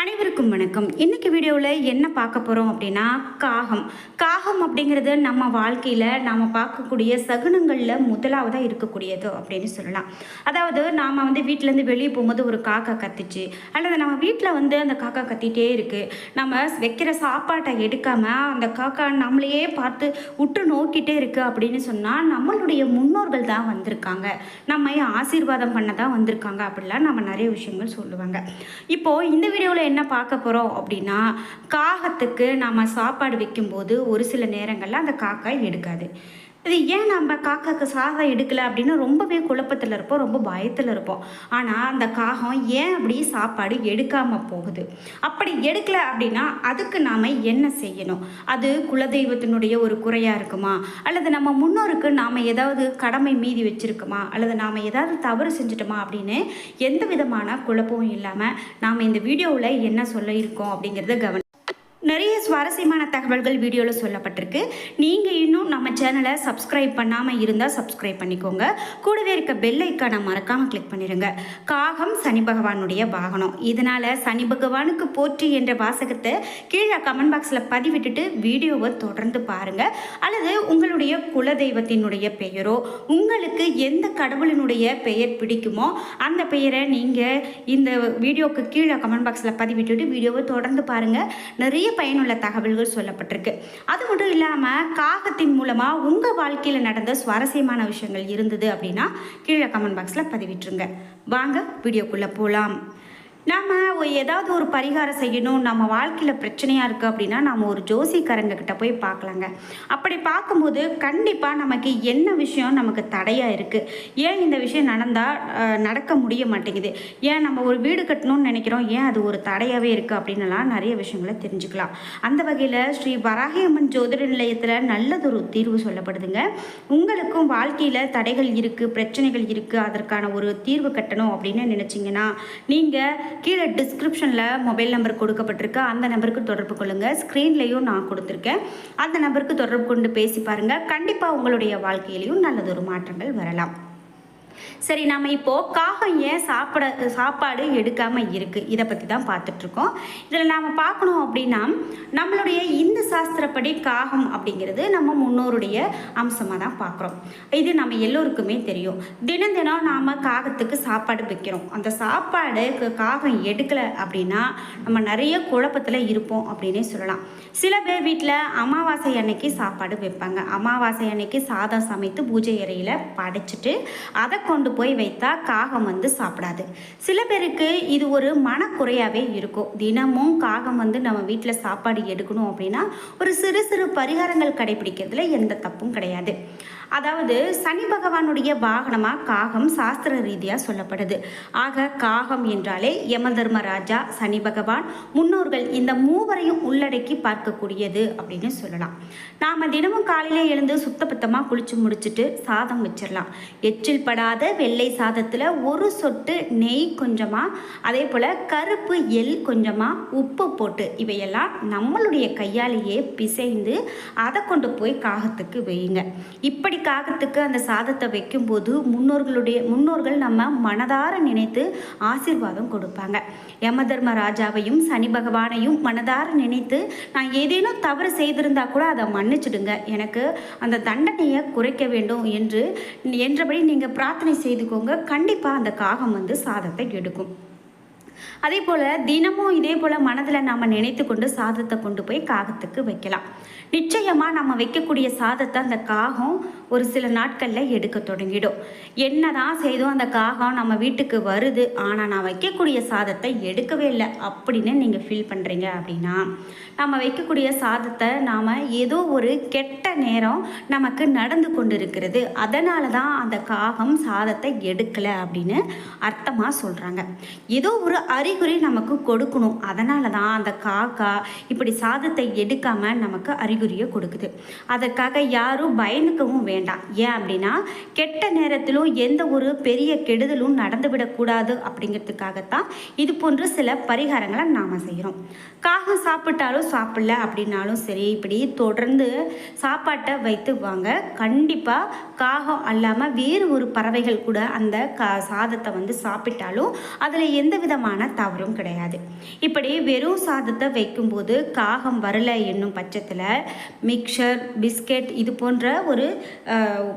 அனைவருக்கும் வணக்கம். இன்னைக்கு வீடியோவில் என்ன பார்க்க போகிறோம் அப்படின்னா காகம். காகம் அப்படிங்கிறது நம்ம வாழ்க்கையில் நாம் பார்க்கக்கூடிய சகுனங்களில் முதலாவதாக இருக்கக்கூடியது அப்படின்னு சொல்லலாம். அதாவது நாம் வந்து வீட்டிலேருந்து வெளியே போகும்போது ஒரு காக்கா கத்துச்சு. அல்லது நம்ம வீட்டில் வந்து அந்த காக்கா கத்திகிட்டே இருக்குது நம்ம வைக்கிற சாப்பாட்டை எடுக்காமல் அந்த காக்கா நம்மளையே பார்த்து உற்று நோக்கிட்டே இருக்குது அப்படின்னு சொன்னால் நம்மளுடைய முன்னோர்கள் தான் வந்திருக்காங்க. நம்ம ஆசீர்வாதம் பண்ண தான் வந்திருக்காங்க அப்படிலாம் நம்ம நிறைய விஷயங்கள் சொல்லுவாங்க. இப்போது இந்த வீடியோவில் என்ன பார்க்க போகிறோம் அப்படின்னா காகத்துக்கு நாம் சாப்பாடு வைக்கும்போது ஒரு சில நேரங்களில் அந்த காக்காய் எடுக்காது. இது ஏன் நம்ம காக்காக்கு சாகம் எடுக்கலை அப்படின்னு ரொம்பவே குழப்பத்தில் இருப்போம் ரொம்ப பயத்தில் இருப்போம். ஆனால் அந்த காகம் ஏன் அப்படி சாப்பாடு எடுக்காமல் போகுது? அப்படி எடுக்கலை அப்படின்னா அதுக்கு நாம் என்ன செய்யணும்? அது குலதெய்வத்தினுடைய ஒரு குறையாக இருக்குமா? அல்லது நம்ம முன்னோருக்கு நாம் ஏதாவது கடமை மீதி வச்சுருக்குமா? அல்லது நாம் ஏதாவது தவறு செஞ்சுட்டோமா அப்படின்னு எந்த விதமான குழப்பமும் இல்லாமல் நாம் இந்த வீடியோவில் என்ன சொல்ல இருக்கோம் அப்படிங்கிறத கவனம் நிறைய சுவாரஸ்யமான தகவல்கள் வீடியோவில் சொல்லப்பட்டிருக்கு. நீங்கள் இன்னும் நம்ம சேனலை சப்ஸ்கிரைப் பண்ணாமல் இருந்தால் சப்ஸ்கிரைப் பண்ணிக்கோங்க. கூடவே இருக்க பெல் ஐக்கானை மறக்காமல் கிளிக் பண்ணிடுங்க காகம் சனி பகவானுடைய வாகனம். இதனால் சனி பகவானுக்கு போற்றி என்ற வாசகத்தை கீழே கமெண்ட் பாக்ஸில் பதிவிட்டுட்டு வீடியோவை தொடர்ந்து பாருங்கள் அல்லது உங்களுடைய குலதெய்வத்தினுடைய பெயரோ உங்களுக்கு எந்த கடவுளினுடைய பெயர் பிடிக்குமோ அந்த பெயரை நீங்கள் இந்த வீடியோவுக்கு கீழே கமெண்ட் பாக்ஸில் பதிவிட்டுட்டு வீடியோவை தொடர்ந்து பாருங்கள் நிறைய பயனுள்ள தகவல்கள் சொல்லப்பட்டிருக்கு. அது மட்டும் இல்லாமல் காகத்தின் மூலமாக உங்கள் வாழ்க்கையில் நடந்த சுவாரஸ்யமான விஷயங்கள் இருந்தது அப்படின்னா கீழே கமெண்ட் பாக்ஸில் பதிவிட்டுருங்க. வாங்க வீடியோக்குள்ளே போகலாம் நாம் ஏதாவது ஒரு பரிகாரம் செய்யணும். நம்ம வாழ்க்கையில் பிரச்சனையாக இருக்குது அப்படின்னா நம்ம ஒரு ஜோசிக்காரங்கக்கிட்ட போய் பார்க்கலாங்க. அப்படி பார்க்கும்போது கண்டிப்பாக நமக்கு என்ன விஷயம் நமக்கு தடையாக இருக்குது ஏன் இந்த விஷயம் நடந்தால் நடக்க முடிய மாட்டேங்குது? ஏன் நம்ம ஒரு வீடு கட்டணும்னு நினைக்கிறோம்? ஏன் அது ஒரு தடையாகவே இருக்குது அப்படின்னுலாம் நிறைய விஷயங்களை தெரிஞ்சுக்கலாம். அந்த வகையில் ஸ்ரீ வராகியம்மன் ஜோதிட நிலையத்தில் நல்லதொரு தீர்வு சொல்லப்படுதுங்க. உங்களுக்கும் வாழ்க்கையில் தடைகள் இருக்குது பிரச்சனைகள் இருக்குது அதற்கான ஒரு தீர்வு கட்டணும் அப்படின்னு நினச்சிங்கன்னா நீங்கள் கீழே டிஸ்கிரிப்ஷனில் மொபைல் நம்பர் கொடுக்கப்பட்டிருக்கு. அந்த நம்பருக்கு தொடர்பு கொள்ளுங்கள் ஸ்க்ரீன்லேயும் நான் கொடுத்துருக்கேன். அந்த நம்பருக்கு தொடர்பு கொண்டு பேசி பாருங்கள் கண்டிப்பாக உங்களுடைய வாழ்க்கையிலையும் நல்லதொரு மாற்றங்கள் வரலாம். சரி நம்ம இப்போது காகம் ஏன் சாப்பிட சாப்பாடு எடுக்காமல் இருக்குது இதை பற்றி தான் பார்த்துட்ருக்கோம். இதில் நாம் பார்க்கணும் அப்படின்னா நம்மளுடைய இந்து சாஸ்திரப்படி காகம் அப்படிங்கிறது நம்ம முன்னோருடைய அம்சமாக தான் பார்க்குறோம். இது நம்ம எல்லோருக்குமே தெரியும். தினம் தினம் நாம் காகத்துக்கு சாப்பாடு வைக்கிறோம். அந்த சாப்பாடு காகம் எடுக்கலை அப்படின்னா நம்ம நிறைய குழப்பத்தில் இருப்போம் அப்படின்னே சொல்லலாம். சில பேர் வீட்டில் அமாவாசை அன்னைக்கு சாப்பாடு வைப்பாங்க. அமாவாசை அன்னைக்கு சாதம் சமைத்து பூஜை அறையில் படைச்சிட்டு அதை கொண்டு போய் வைத்தா காகம் வந்து சாப்பிடாது. சில பேருக்கு இது ஒரு மனக்குறையாகவே இருக்கும். தினமும் காகம் வந்து நம்ம வீட்டில் சாப்பாடு எடுக்கணும் அப்படின்னா ஒரு சிறு சிறு பரிகாரங்கள் கடைபிடிக்கிறதுல எந்த தப்பும் கிடையாது. அதாவது சனி பகவானுடைய வாகனமாக காகம் சாஸ்திர ரீதியாக சொல்லப்படுது. ஆக காகம் என்றாலே யம தர்மராஜா சனி பகவான் முன்னோர்கள் இந்த மூவரையும் உள்ளடக்கி பார்க்கக்கூடியது அப்படின்னு சொல்லலாம். நாம் தினமும் காலையில் எழுந்து சுத்தபத்தமாக குளிச்சு முடிச்சுட்டு சாதம் வச்சிடலாம் எச்சில் படாத வெள்ளை சாதத்தில் ஒரு சொட்டு நெய் கொஞ்சமாக அதே போல் கருப்பு எள் கொஞ்சமாக உப்பு போட்டு இவையெல்லாம் நம்மளுடைய கையாலேயே பிசைந்து அதை கொண்டு போய் காகத்துக்கு வையுங்க. இப்படி காகத்துக்கு அந்த சாதத்தை வைக்கும்போது முன்னோர்களுடைய முன்னோர்கள் நம்ம மனதார நினைத்து ஆசீர்வாதம் கொடுப்பாங்க. யமதர்ம ராஜாவையும் சனி பகவானையும் மனதார நினைத்து நான் ஏதேனும் தவறு செய்திருந்தா கூட அதை மன்னிச்சிடுங்க. எனக்கு அந்த தண்டனையை குறைக்க வேண்டும் என்று என்றபடி நீங்கள் பிரார்த்தனை செய்துக்கோங்க. கண்டிப்பாக அந்த காகம் வந்து சாதத்தை எடுக்கும். அதே போல் தினமும் இதே போல் மனதில் நாம் நினைத்து கொண்டு சாதத்தை கொண்டு போய் காகத்துக்கு வைக்கலாம். நிச்சயமாக நம்ம வைக்கக்கூடிய சாதத்தை அந்த காகம் ஒரு சில நாட்களில் எடுக்க தொடங்கிடும். என்ன தான் செய்தோம் அந்த காகம் நம்ம வீட்டுக்கு வருது ஆனால் நான் வைக்கக்கூடிய சாதத்தை எடுக்கவே இல்லை. அப்படின்னு நீங்கள் ஃபீல் பண்ணுறீங்க அப்படின்னா நம்ம வைக்கக்கூடிய சாதத்தை நாம் ஏதோ ஒரு கெட்ட நேரம் நமக்கு நடந்து கொண்டு இருக்கிறது அதனால தான் அந்த காகம் சாதத்தை எடுக்கலை அப்படின்னு அர்த்தமாக சொல்கிறாங்க ஏதோ ஒரு அறிகுறி நமக்கு கொடுக்கணும். அதனால தான் அந்த காக்கா இப்படி சாதத்தை எடுக்காமல் நமக்கு அறிகுறியை கொடுக்குது. அதற்காக யாரும் பயனுக்கவும் வேணும். வேண்டாம். ஏன் அப்படின்னா கெட்ட நேரத்திலும் எந்த ஒரு பெரிய கெடுதலும் நடந்துவிடக்கூடாது அப்படிங்கிறதுக்காகத்தான் இது போன்ற சில பரிகாரங்களை நாம் செய்கிறோம். காகம் சாப்பிட்டாலும் சாப்பிடல அப்படின்னாலும் சரி இப்படி தொடர்ந்து சாப்பாட்டை வைத்து வாங்க. கண்டிப்பாக காகம் அல்லாமல் வேறு ஒரு பறவைகள் கூட அந்த கா சாதத்தை வந்து சாப்பிட்டாலும் அதில் எந்த விதமான தவறும் கிடையாது. இப்படி வெறும் சாதத்தை வைக்கும்போது காகம் வரல என்னும் பட்சத்தில் மிக்சர் பிஸ்கெட் இது போன்ற ஒரு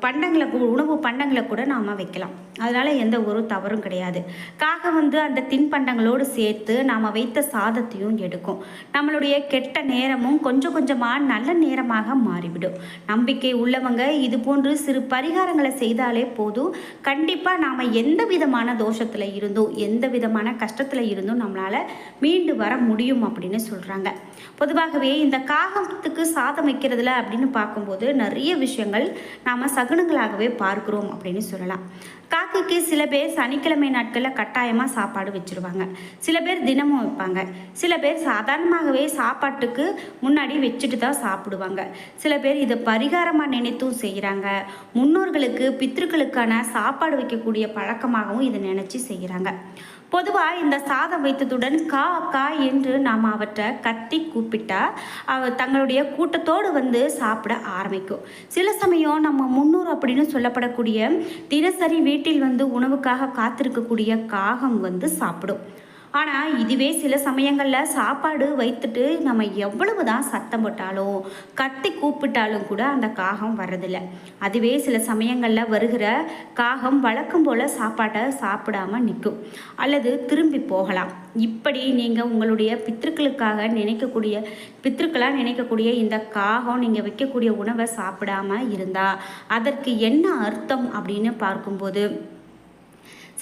பண்டங்களை கூ- உணவு பண்டங்களை கூட நாம் வைக்கலாம். அதனால் எந்த ஒரு தவறும் கிடையாது. காகம் வந்து அந்த தின்பண்டங்களோடு சேர்த்து நாம் வைத்த சாதத்தையும் எடுக்கும். நம்மளுடைய கெட்ட நேரமும் கொஞ்சம் கொஞ்சமாக நல்ல நேரமாக மாறிவிடும். நம்பிக்கை உள்ளவங்க இது போன்று சிறு பரிகாரங்களை செய்தாலே போதும். கண்டிப்பாக நாம் எந்த விதமான தோஷத்தில் இருந்தும் எந்த விதமான கஷ்டத்தில் இருந்தும் நம்மளால் மீண்டு வர முடியும் அப்படின்னு சொல்கிறாங்க பொதுவாகவே இந்த காகத்துக்கு சாதம் வைக்கிறதுல அப்படின்னு பார்க்கும்போது நிறைய விஷயங்கள் நாம் சகுனங்களாகவே பார்க்கிறோம் அப்படின்னு சொல்லலாம். காக்கைக்கு சில பேர் சனிக்கிழமை நாட்களில் கட்டாயமாக சாப்பாடு வச்சுருவாங்க. சில பேர் தினமும் வைப்பாங்க. சில பேர் சாதாரணமாகவே சாப்பாட்டுக்கு முன்னாடி வச்சுட்டு தான் சாப்பிடுவாங்க. சில பேர் இதை பரிகாரமாக நினைத்தும் செய்கிறாங்க முன்னோர்களுக்கு பித்ருக்களுக்கான சாப்பாடு வைக்கக்கூடிய பழக்கமாகவும் இதை நினச்சி செய்கிறாங்க பொதுவாக இந்த சாதம் வைத்ததுடன் கா கா என்று நாம் அவற்றை கத்தி கூப்பிட்டா அவ தங்களுடைய கூட்டத்தோடு வந்து சாப்பிட ஆரம்பிக்கும். சில சமயம் நம்ம முன்னூறு அப்படின்னு சொல்லப்படக்கூடிய தினசரி வீட்டில் வந்து உணவுக்காக காத்திருக்கக்கூடிய காகம் வந்து சாப்பிடும். ஆனால் இதுவே சில சமயங்களில் சாப்பாடு வைத்துட்டு நம்ம எவ்வளவு தான் சத்தம் போட்டாலும் கத்தி கூப்பிட்டாலும் கூட அந்த காகம் வர்றதில்ல. அதுவே சில சமயங்களில் வருகிற காகம் வழக்கம் போல் சாப்பாட்டை சாப்பிடாம நிற்கும். அல்லது திரும்பி போகலாம். இப்படி நீங்கள் உங்களுடைய பித்திருக்களுக்காக நினைக்கக்கூடிய பித்திருக்களாக நினைக்கக்கூடிய இந்த காகம் நீங்கள் வைக்கக்கூடிய உணவை சாப்பிடாம இருந்தால் அதற்கு என்ன அர்த்தம் அப்படின்னு பார்க்கும்போது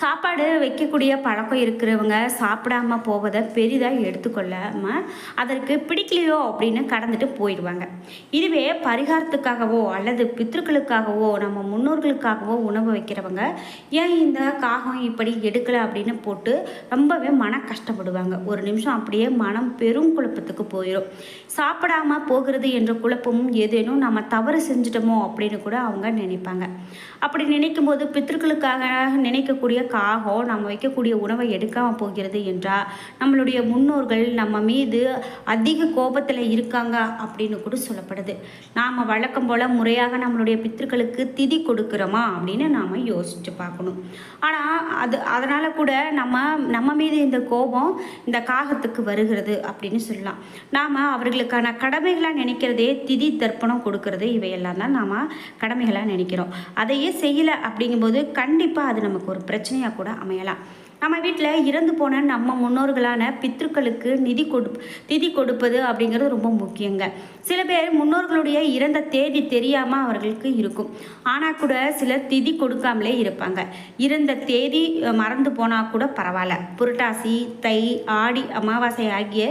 சாப்பாடு வைக்கக்கூடிய பழக்கம் இருக்கிறவங்க சாப்பிடாம போவதை பெரிதாக எடுத்துக்கொள்ளாமல் அதற்கு பிடிக்கலையோ அப்படின்னு கடந்துட்டு போயிடுவாங்க. இதுவே பரிகாரத்துக்காகவோ அல்லது பித்ருக்களுக்காகவோ நம்ம முன்னோர்களுக்காகவோ உணவு வைக்கிறவங்க ஏன் இந்த காகம் இப்படி எடுக்கலை அப்படின்னு போட்டு ரொம்பவே மன கஷ்டப்படுவாங்க. ஒரு நிமிஷம் அப்படியே மனம் பெரும் குழப்பத்துக்கு போயிடும் சாப்பிடாம போகிறது என்ற குழப்பமும் ஏதேனும் நம்ம தவறு செஞ்சிட்டோமோ அப்படின்னு கூட அவங்க நினைப்பாங்க. அப்படி நினைக்கும் போது பித்திருக்களுக்காக நினைக்கக்கூடிய காகம் நம்ம வைக்கக்கூடிய உணவை எடுக்காமல் போகிறது என்றால் நம்மளுடைய முன்னோர்கள் நம்ம மீது அதிக கோபத்தில் இருக்காங்க அப்படின்னு கூட சொல்லப்படுது. நாம் வழக்கம் போல் முறையாக நம்மளுடைய பித்திருக்களுக்கு திதி கொடுக்குறோமா அப்படின்னு நாம் யோசித்து பார்க்கணும். ஆனால் அது அதனால் கூட நம்ம நம்ம மீது இந்த கோபம் இந்த காகத்துக்கு வருகிறது அப்படின்னு சொல்லலாம். நாம் அவர்களுக்கான கடமைகளாக நினைக்கிறதே திதி தர்ப்பணம் கொடுக்கறது இவையெல்லாம் தான் நாம் கடமைகளாக நினைக்கிறோம். அதையே செய்யலை அப்படிங்கும்போது கண்டிப்பாக அது நமக்கு ஒரு பிரச்சனை பிரச்சனையாக கூட அமையலாம். நம்ம வீட்டில் இறந்து போன நம்ம முன்னோர்களான பித்ருக்களுக்கு நிதி கொடு திதி கொடுப்பது அப்படிங்கிறது ரொம்ப முக்கியங்க. சில பேர் முன்னோர்களுடைய இறந்த தேதி தெரியாமல் அவர்களுக்கு இருக்கும். ஆனால் கூட சிலர் திதி கொடுக்காமலே இருப்பாங்க. இறந்த தேதி மறந்து போனால் கூட பரவாயில்ல. புரட்டாசி தை ஆடி அமாவாசை ஆகிய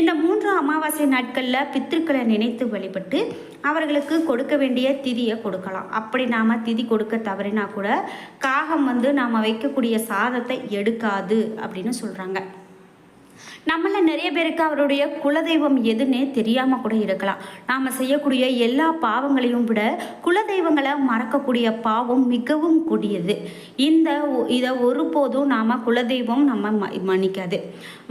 இந்த மூன்று அமாவாசை நாட்களில் பித்திருக்களை நினைத்து வழிபட்டு அவர்களுக்கு கொடுக்க வேண்டிய திதியை கொடுக்கலாம். அப்படி நாம் திதி கொடுக்க தவறினா கூட காகம் வந்து நாம் வைக்கக்கூடிய சாதத்தை எடுக்க இருக்காது அப்படின்னு சொல்கிறாங்க நம்மள நிறைய பேருக்கு அவருடைய குலதெய்வம் எதுன்னே தெரியாமல் கூட இருக்கலாம். நாம் செய்யக்கூடிய எல்லா பாவங்களையும் விட குலதெய்வங்களை மறக்கக்கூடிய பாவம் மிகவும் கொடியது. இந்த இதை ஒருபோதும் நாம் குலதெய்வம் நம்ம ம மன்னிக்காது.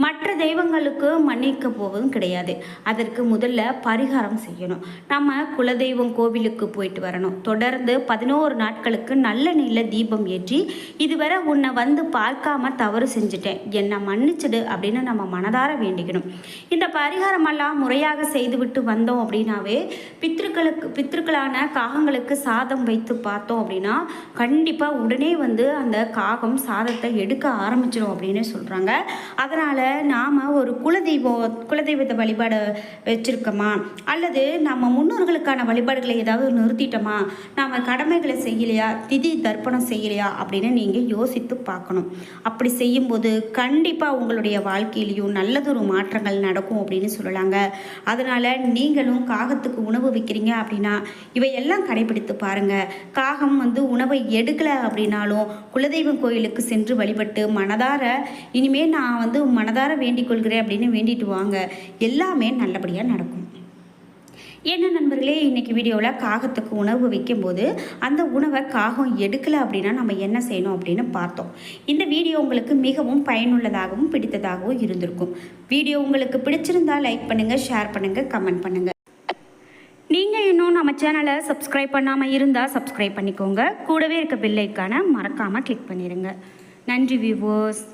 மற்ற தெய்வங்களுக்கு மன்னிக்க போவதும் கிடையாது. அதற்கு முதல்ல பரிகாரம் செய்யணும். நம்ம குலதெய்வம் கோவிலுக்கு போயிட்டு வரணும். தொடர்ந்து பதினோரு நாட்களுக்கு நல்ல நீல தீபம் ஏற்றி இதுவரை உன்னை வந்து பார்க்காம தவறு செஞ்சுட்டேன். என்னை மன்னிச்சிடு அப்படின்னு நம்ம மனதார வேண்டிக்கணும். இந்த பரிகாரமெல்லாம் முறையாக செய்துவிட்டு வந்தோம் அப்படின்னாவே பித்ருக்களுக்கு பித்ருக்களான காகங்களுக்கு சாதம் வைத்து பார்த்தோம் அப்படின்னா கண்டிப்பாக உடனே வந்து அந்த காகம் சாதத்தை எடுக்க ஆரம்பிச்சிடும் அப்படின்னு சொல்கிறாங்க அதனால் நாம் ஒரு குலதெய்வம் குலதெய்வத்தை வழிபாடு வச்சுருக்கோமா? அல்லது நம்ம முன்னோர்களுக்கான வழிபாடுகளை ஏதாவது நிறுத்திட்டோமா? நாம் கடமைகளை செய்யலையா? திதி தர்ப்பணம் செய்யலையா? அப்படின்னு நீங்கள் யோசித்து பார்க்கணும். அப்படி செய்யும்போது கண்டிப்பாக உங்களுடைய வாழ்க்கையிலையும் நல்லதொரு மாற்றங்கள் நடக்கும் அப்படின்னு சொல்லலாங்க. அதனால் நீங்களும் காகத்துக்கு உணவு வைக்கிறீங்க அப்படின்னா இவையெல்லாம் கடைபிடித்து பாருங்கள் காகம் வந்து உணவை எடுக்கலை அப்படின்னாலும் குலதெய்வம் கோயிலுக்கு சென்று வழிபட்டு மனதார இனிமேல் நான் வந்து மனதார வேண்டிக் கொள்கிறேன் அப்படின்னு வேண்டிட்டு வாங்க. எல்லாமே நல்லபடியாக நடக்கும். என்ன நண்பர்களே இன்றைக்கி வீடியோவில் காகத்துக்கு உணவு வைக்கும்போது அந்த உணவை காகம் எடுக்கலை அப்படின்னா நம்ம என்ன செய்யணும் அப்படின்னு பார்த்தோம். இந்த வீடியோ உங்களுக்கு மிகவும் பயனுள்ளதாகவும் பிடித்ததாகவும் இருந்திருக்கும். வீடியோ உங்களுக்கு பிடிச்சிருந்தால் லைக் பண்ணுங்கள் ஷேர் பண்ணுங்கள் கமெண்ட் பண்ணுங்கள் நீங்கள் இன்னும் நம்ம சேனலை சப்ஸ்கிரைப் பண்ணாமல் இருந்தால் சப்ஸ்கிரைப் பண்ணிக்கோங்க. கூடவே இருக்க பில்லைக்கான மறக்காமல் கிளிக் பண்ணிடுங்க நன்றி வியூவர்ஸ்